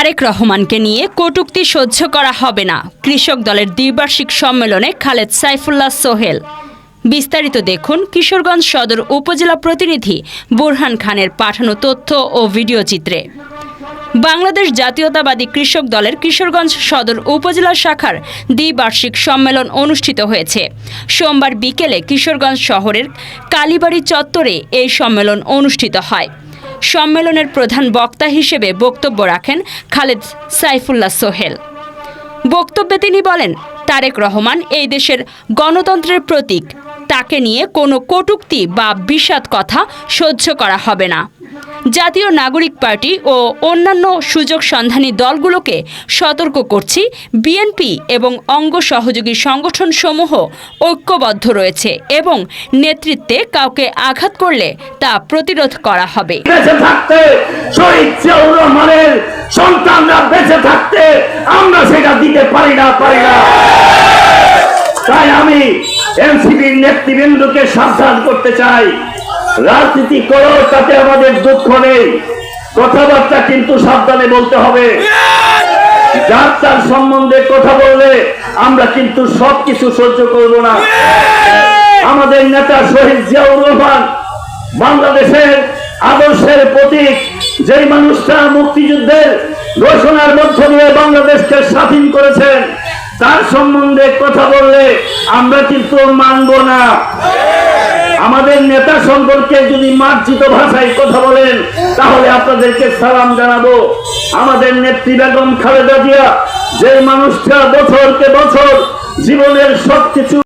তারেক রহমানকে নিয়ে কটূক্তি সহ্য করা হবে না। কৃষক দলের দ্বিবার্ষিক সম্মেলনে খালেদ সাইফুল্লাহ সোহেল। বিস্তারিত দেখুন কিশোরগঞ্জ সদর উপজেলা প্রতিনিধি বুরহান খানের পাঠানো তথ্য ও ভিডিও চিত্রে বাংলাদেশ জাতীয়তাবাদী কৃষক দলের কিশোরগঞ্জ সদর উপজেলা শাখার দ্বিবার্ষিক সম্মেলন অনুষ্ঠিত হয়েছে। সোমবার বিকেলে কিশোরগঞ্জ শহরের কালীবাড়ি চত্বরে এই সম্মেলন অনুষ্ঠিত হয়। সম্মেলনের প্রধান বক্তা হিসেবে বক্তব্য রাখেন খালেদ সাইফুল্লাহ সোহেল। বক্তব্যে তিনি বলেন, তারেক রহমান এই দেশের গণতন্ত্রের প্রতীক। তাকে নিয়ে কোনো কটুক্তি বা বিষাদ কথা সহ্য করা হবে না। জাতীয় নাগরিক পার্টি ও অন্যান্য সুযোগ সন্ধানী দলগুলোকে সতর্ক করছি। বিএনপি এবং অঙ্গ সহযোগী সংগঠনসমূহ ঐক্যবদ্ধ রয়েছে এবং নেতৃত্বে কাউকে আঘাত করলে তা প্রতিরোধ করা হবে। সন্তানরা বেঁচে থাকতে আমরা সেটা দিতে পারি না পারি না। তাই আমি এনসিপির নেতৃবৃন্দকে সাবধান করতে চাই। রাজনীতি করো, তাতে আমাদের দুঃখ নেই। কথাবার্তা কিন্তু সাবধানে বলতে হবে। যার তার সম্বন্ধে কথা বললে আমরা কিন্তু সবকিছু সহ্য করব না। আমাদের নেতা শহীদ জিয়াউর রহমান বাংলাদেশের আদর্শের প্রতীক, যেই মানুষটা মুক্তিযুদ্ধের ঘোষণার মধ্য দিয়ে বাংলাদেশকে স্বাধীন করেছেন, তার সম্বন্ধে কথা বললে আমরা কিন্তু মানব না। আমাদের নেতা সম্পর্কে যদি মার্জিত ভাষায় কথা বলেন, তাহলে আপনাদেরকে সালাম জানাব। আমাদের নেত্রী বেগম খালেদা জিয়া যে মানুষটা বছরকে বছর জীবনের সবকিছু